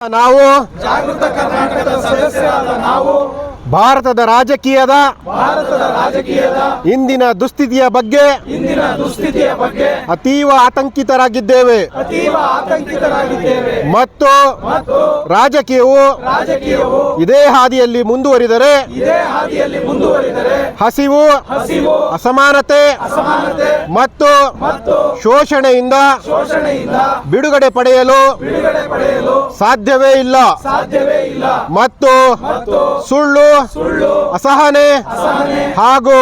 ನಾವು ಜಾಗೃತ ಕರ್ನಾಟಕದ ಸದಸ್ಯರಾದ ನಾವು ಭಾರತದ ರಾಜಕೀಯದ ಭಾರತದ ರಾಜಕೀಯದ ಇಂದಿನ ದುಸ್ಥಿತಿಯ ಬಗ್ಗೆ ಇಂದಿನ ದುಸ್ಥಿತಿಯ ಬಗ್ಗೆ ಅತೀವ ಆತಂಕಿತರಾಗಿದ್ದೇವೆ. ಅತೀವ ಆತಂಕಿತರಾಗಿದ್ದೇವೆ. ಮತ್ತು ರಾಜಕೀಯವು ರಾಜಕೀಯವು ಇದೇ ಹಾದಿಯಲ್ಲಿ ಮುಂದುವರಿದರೆ ಇದೇ ಹಾದಿಯಲ್ಲಿ ಮುಂದುವರಿದರೆ ಹಸಿವು ಹಸಿವು ಅಸಮಾನತೆ ಅಸಮಾನತೆ ಮತ್ತು ಮತ್ತು ಶೋಷಣೆಯಿಂದ ಶೋಷಣೆಯಿಂದ ಬಿಡುಗಡೆ ಪಡೆಯಲು ಬಿಡುಗಡೆ ಪಡೆಯಲು ಸಾಧ್ಯವೇ ಇಲ್ಲ. ಸಾಧ್ಯವೇ ಇಲ್ಲ ಮತ್ತು ಸುಳ್ಳು ಅಸಹನೆ ಹಾಗೂ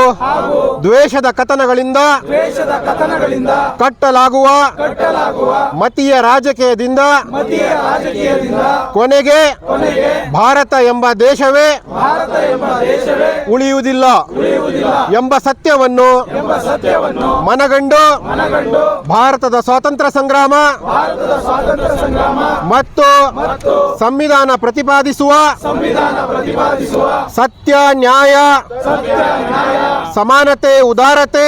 ದ್ವೇಷದ ಕಥನಗಳಿಂದ ದ್ವೇಷದ ಕಥನಗಳಿಂದ ಕಟ್ಟಲಾಗುವ ಕಟ್ಟಲಾಗುವ ಮತೀಯ ರಾಜಕೀಯದಿಂದ ಮತೀಯ ರಾಜಕೀಯದಿಂದ ಕೊನೆಗೆ ಕೊನೆಗೆ ಭಾರತ ಎಂಬ ದೇಶವೇ ಭಾರತ ಎಂಬ ದೇಶವೇ ಉಳಿಯುವುದಿಲ್ಲ ಉಳಿಯುವುದಿಲ್ಲ ಎಂಬ ಸತ್ಯವನ್ನು ಎಂಬ ಸತ್ಯವನ್ನು ಮನಗಂಡು ಮನಗಂಡು ಭಾರತದ ಸ್ವಾತಂತ್ರ್ಯ ಸಂಗ್ರಾಮ ಭಾರತದ ಸ್ವಾತಂತ್ರ್ಯ ಸಂಗ್ರಾಮ ಮತ್ತು ಮತ್ತು ಸಂವಿಧಾನ ಪ್ರತಿಪಾದಿಸುವ ಸಂವಿಧಾನ ಪ್ರತಿಪಾದಿಸುವ ಸತ್ಯ ನ್ಯಾಯ ಸತ್ಯ ನ್ಯಾಯ ಸಮಾನತೆ ಉದಾರತೆ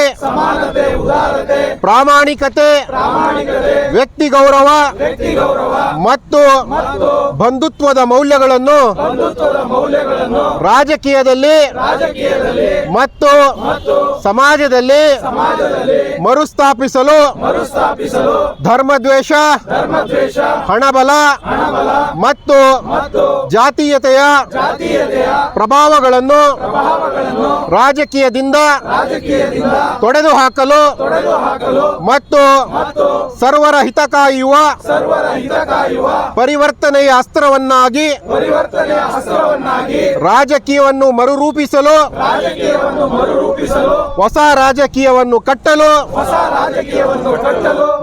ಪ್ರಾಮಾಣಿಕತೆ ವ್ಯಕ್ತಿ ಗೌರವ ಮತ್ತು ಬಂಧುತ್ವದ ಮೌಲ್ಯಗಳನ್ನು ರಾಜಕೀಯದಲ್ಲಿ ಮತ್ತು ಸಮಾಜದಲ್ಲಿ ಮರುಸ್ಥಾಪಿಸಲು ಧರ್ಮದ್ವೇಷ ಹಣಬಲ ಮತ್ತು ಜಾತೀಯತೆಯ ಪ್ರಭಾವಗಳನ್ನು ರಾಜಕೀಯದಿಂದ ರಾಜಕೀಯದಿಂದ ತೊಡೆದು ಹಾಕಲು ಮತ್ತು ಸರ್ವರ ಹಿತ ಕಾಯುವ ಪರಿವರ್ತನೆಯ ಅಸ್ತ್ರವನ್ನಾಗಿ ರಾಜಕೀಯವನ್ನು ಮರುರೂಪಿಸಲು ಹೊಸ ರಾಜಕೀಯವನ್ನು ಕಟ್ಟಲು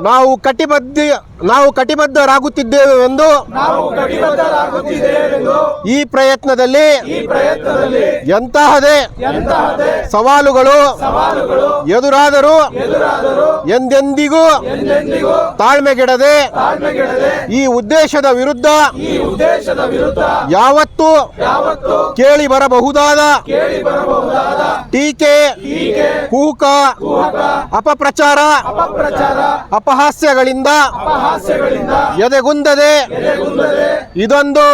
ನಾವು ಕಟಿಬದ್ಧ ನಾವು ಕಟಿಬದ್ಧರಾಗುತ್ತಿದ್ದೇವೆ ಎಂದು ಈ ಪ್ರಯತ್ನದಲ್ಲಿ ಎಂತಹದೇ ಸವಾಲುಗಳು ಎದುರಾದರೂ ಎಂದೆಂದಿಗೂ ತಾಳ್ಮೆಗೆಡದೆ ಈ ಉದ್ದೇಶದ ವಿರುದ್ಧ ಯಾವತ್ತೂ ಕೇಳಿ ಬರಬಹುದಾದ ಟೀಕೆ ಕೂಕ ಅಪಪ್ರಚಾರ ಅಪಹಾಸ್ಯಗಳಿಂದ ಎದೆಗುಂದದೆ ಇದೊಂದು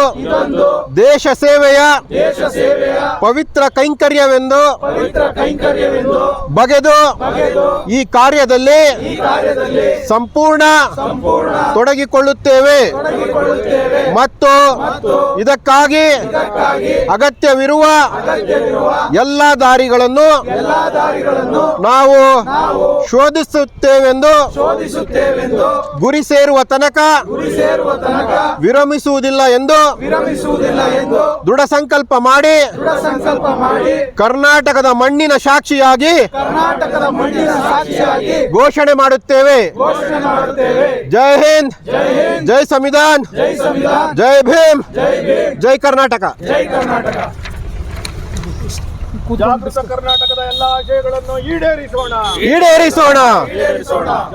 ದೇಶ ಸೇವೆಯ ಪವಿತ್ರ ಕೈಂಕರ್ಯವೆಂದು ಬಗೆದು ಈ ಕಾರ್ಯದಲ್ಲಿ ಕಾರ್ಯದಲ್ಲಿ ಸಂಪೂರ್ಣ ತೊಡಗಿಕೊಳ್ಳುತ್ತೇವೆ. ಮತ್ತು ಇದಕ್ಕಾಗಿ ಅಗತ್ಯವಿರುವ ಎಲ್ಲ ದಾರಿಗಳನ್ನು ನಾವು ಶೋಧಿಸುತ್ತೇವೆಂದು ಗುರಿ ಸೇರುವ ತನಕ ವಿರಮಿಸುವುದಿಲ್ಲ ಎಂದು ದೃಢ ಸಂಕಲ್ಪ ಮಾಡಿ ಕರ್ನಾಟಕದ ಮಣ್ಣಿನ ಸಾಕ್ಷಿಯಾಗಿ ಕರ್ನಾಟಕದ ಮಣ್ಣಿನ ಸಾಕ್ಷಿಯಾಗಿ ಘೋಷಣೆ ಮಾಡುತ್ತೇವೆ. ಜೈ ಹಿಂದ್. ಜೈ ಸಂವಿಧಾನ್. ಜೈ ಭೀಮ್. ಜೈ ಕರ್ನಾಟಕ. ಜಾಗೃತ ಕರ್ನಾಟಕದ ಎಲ್ಲ ಆಶಯಗಳನ್ನು ಈಡೇರಿಸೋಣ. ಈಡೇರಿಸೋಣ.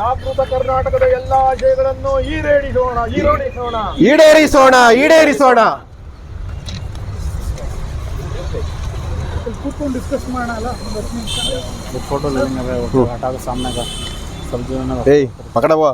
ಜಾಗೃತ ಕರ್ನಾಟಕದ ಎಲ್ಲ ಆಶಯಗಳನ್ನು ಈಡೇರಿಸೋಣ. ಈಡೇರಿಸೋಣ. ಈಡೇರಿಸೋಣ. ಈಡೇರಿಸೋಣ. ಕೂತ್ಕೊಂಡು ಡಿಸ್ಕಸ್ ಮಾಡೋಣ ಫೋಟೋ ಸಾಮನಾಗ. ఏయ్ పక్కడవా